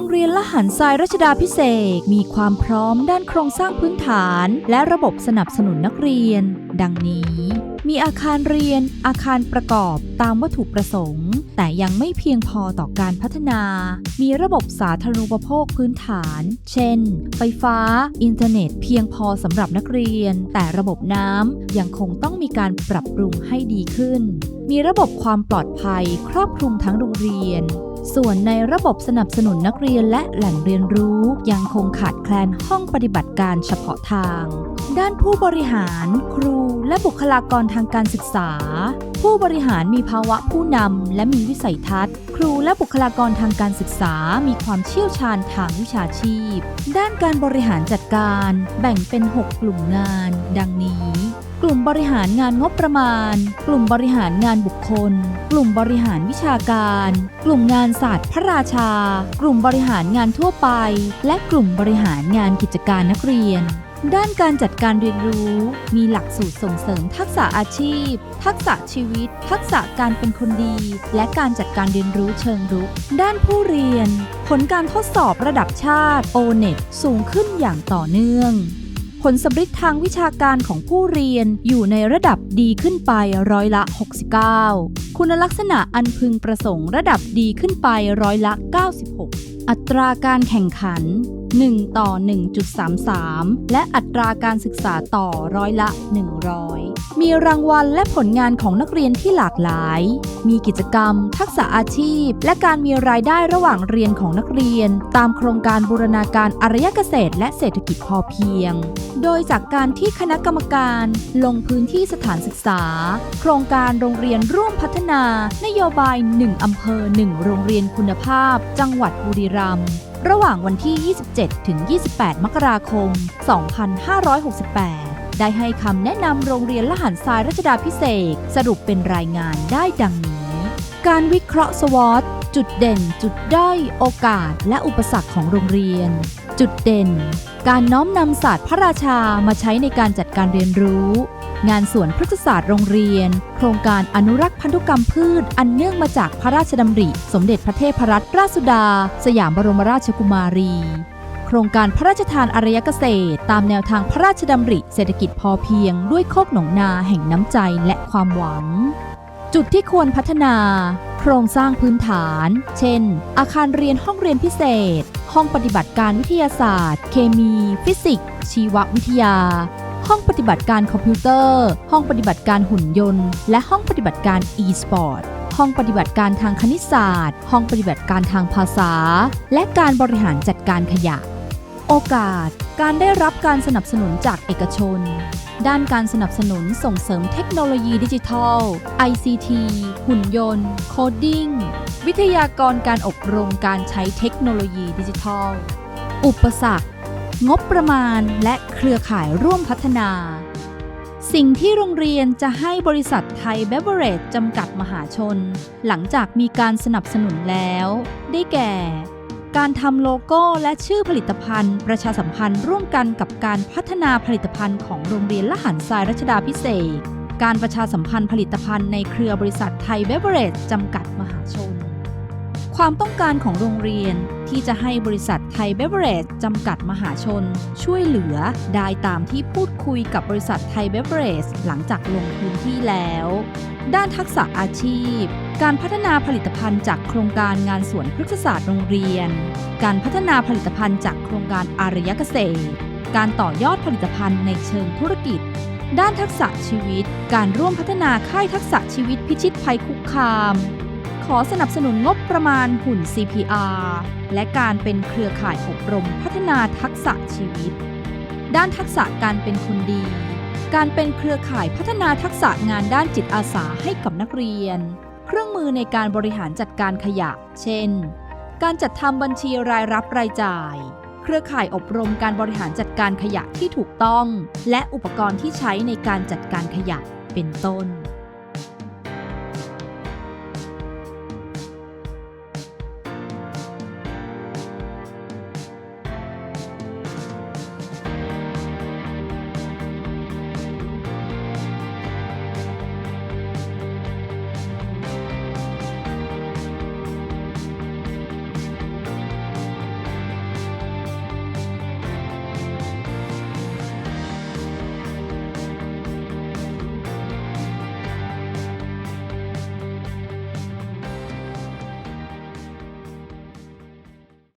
งเรียนละหันทรายรัชดาพิเศษมีความพร้อมด้านโครงสร้างพื้นฐาน และระบบสนับสนุนนักเรียน ดังนี้ มีอาคารเรียน อาคารประกอบตามวัตถุประสงค์ แต่ยังไม่เพียงพอต่อการพัฒนา มีระบบสาธารณูปโภคพื้นฐาน เช่น ไฟฟ้า อินเทอร์เน็ต เพียงพอสำหรับนักเรียน แต่ระบบน้ำยังคงต้องมีการปรับปรุงให้ดีขึ้น มีระบบความปลอดภัยครอบคลุมทั้งโรงเรียนส่วนในระบบสนับสนุนนักเรียนและแหล่งเรียนรู้ยังคงขาดแคลนห้องปฏิบัติการเฉพาะทาง ด้านผู้บริหาร ครูและบุคลากรทางการศึกษา ผู้บริหารมีภาวะผู้นำและมีวิสัยทัศน์ ครูและบุคลากรทางการศึกษา มีความเชี่ยวชาญทางวิชาชีพ ด้านการบริหารจัดการ แบ่งเป็น 6 กลุ่มงาน ดังนี้ กลุ่มบริหารงานงบประมาณ กลุ่มบริหารงานบุคคล กลุ่มบริหารวิชาการ กลุ่มงานศาสตร์พระราชา กลุ่มบริหารงานทั่วไป และกลุ่มบริหารงานกิจการนักเรียน ด้านการจัดการเรียนรู้ มีหลักสูตรส่งเสริมทักษะอาชีพ ทักษะชีวิต ทักษะการเป็นคนดี และการจัดการเรียนรู้เชิงรุก ด้านผู้เรียน ผลการทดสอบระดับชาติ o n e t สูงขึ้นอย่างต่อเนื่อง ผลสำฤทธิ์ทางวิชาการของผู้เรียนอยู่ในระดับดีขึ้นไปร้อยละ 69 คุณลักษณะอันพึงประสงค์ระดับดีขึ้นไปร้อยละ 96 อัตราการแข่งขัน1 ต่อ 1.33 และอัตราการศึกษาต่อร้อยละ 100 มีรางวัลและผลงานของนักเรียนที่หลากหลาย มีกิจกรรม ทักษะอาชีพ และการมีรายได้ระหว่างเรียนของนักเรียน ตามโครงการบูรณาการอารยเกษตร และเศรษฐกิจพอเพียง โดยจากการที่คณะกรรมการลงพื้นที่สถานศึกษา โครงการโรงเรียนร่วมพัฒนา นโยบาย 1 อำเภอ 1 โรงเรียนคุณภาพ จังหวัดบุรีรัมย์ ระหว่างวันที่ 27 ถึง 28 มกราคม 2568 ได้ให้คำแนะนำโรงเรียนละหันทรายรัชดาพิเศษ สรุปเป็นรายงานได้ดังนี้ การวิเคราะห์สวอตจุดเด่น จุดด้อย โอกาส และอุปสรรคของโรงเรียน จุดเด่น การน้อมนำศาสตร์พระราชามาใช้ในการจัดการเรียนรู้ งานสวนพฤกษศาสตร์โรงเรียน โครงการอนุรักษ์พันธุกรรมพืช อันเนื่องมาจากพระราชดำริ สมเด็จพระเทพรัตนราชสุดา สยามบรมราชกุมารี โครงการพระราชทานอารยเกษตร ตามแนวทางพระราชดำริเศรษฐกิจพอเพียง ด้วยโคกหนองนาแห่งน้ำใจและความหวัง จุดที่ควรพัฒนา โครงสร้างพื้นฐาน เช่น อาคารเรียนห้องเรียนพิเศษ ห้องปฏิบัติการวิทยาศาสตร์ เคมี ฟิสิกส์ชีววิทยา ห้องปฏิบัติการคอมพิวเตอร์ ห้องปฏิบัติการหุ่นยนต์ และห้องปฏิบัติการ e-sport ห้องปฏิบัติการทางคณิตศาสตร์ ห้องปฏิบัติการทางภาษา และการบริหารจัดการขยะ โอกาส การได้รับการสนับสนุนจากเอกชน ด้านการสนับสนุนส่งเสริมเทคโนโลยีดิจิทัล ICT หุ่นยนต์ โคดดิ้ง วิทยากรการอบรมการใช้เทคโนโลยีดิจิทัล อุปสรรค งบประมาณและเครือข่ายร่วมพัฒนา สิ่งที่โรงเรียนจะให้บริษัทไทยเบเวอเรจจำกัดมหาชน หลังจากมีการสนับสนุนแล้ว ได้แก่ การทำโลโก้และชื่อผลิตภัณฑ์ ประชาสัมพันธ์ร่วมกันกับการพัฒนาผลิตภัณฑ์ของโรงเรียนละหันทรายรัชดาพิเศษ การประชาสัมพันธ์ผลิตภัณฑ์ในเครือบริษัทไทยเบเวอเรจจำกัดมหาชน ความต้องการของโรงเรียนที่จะให้บริษัทไทยเบเวอเรจจำกัดมหาชน ช่วยเหลือได้ตามที่พูดคุยกับบริษัทไทยเบเวอเรจหลังจากลงพื้นที่แล้ว ด้านทักษะอาชีพ การพัฒนาผลิตภัณฑ์จากโครงการงานสวนพฤกษศาสตร์โรงเรียน การพัฒนาผลิตภัณฑ์จากโครงการอารยเกษตร การต่อยอดผลิตภัณฑ์ในเชิงธุรกิจด้านทักษะชีวิต การร่วมพัฒนาค่ายทักษะชีวิตพิชิตภัยคุกคาม ขอสนับสนุนงบประมาณหุ่น CPR และการเป็นเครือข่ายอบรมพัฒนาทักษะชีวิต ด้านทักษะการเป็นคนดี การเป็นเครือข่ายพัฒนาทักษะงานด้านจิตอาสาให้กับนักเรียน เครื่องมือในการบริหารจัดการขยะ เช่น การจัดทำบัญชีรายรับรายจ่าย เครือข่ายอบรมการบริหารจัดการขยะที่ถูกต้อง และอุปกรณ์ที่ใช้ในการจัดการขยะ เป็นต้น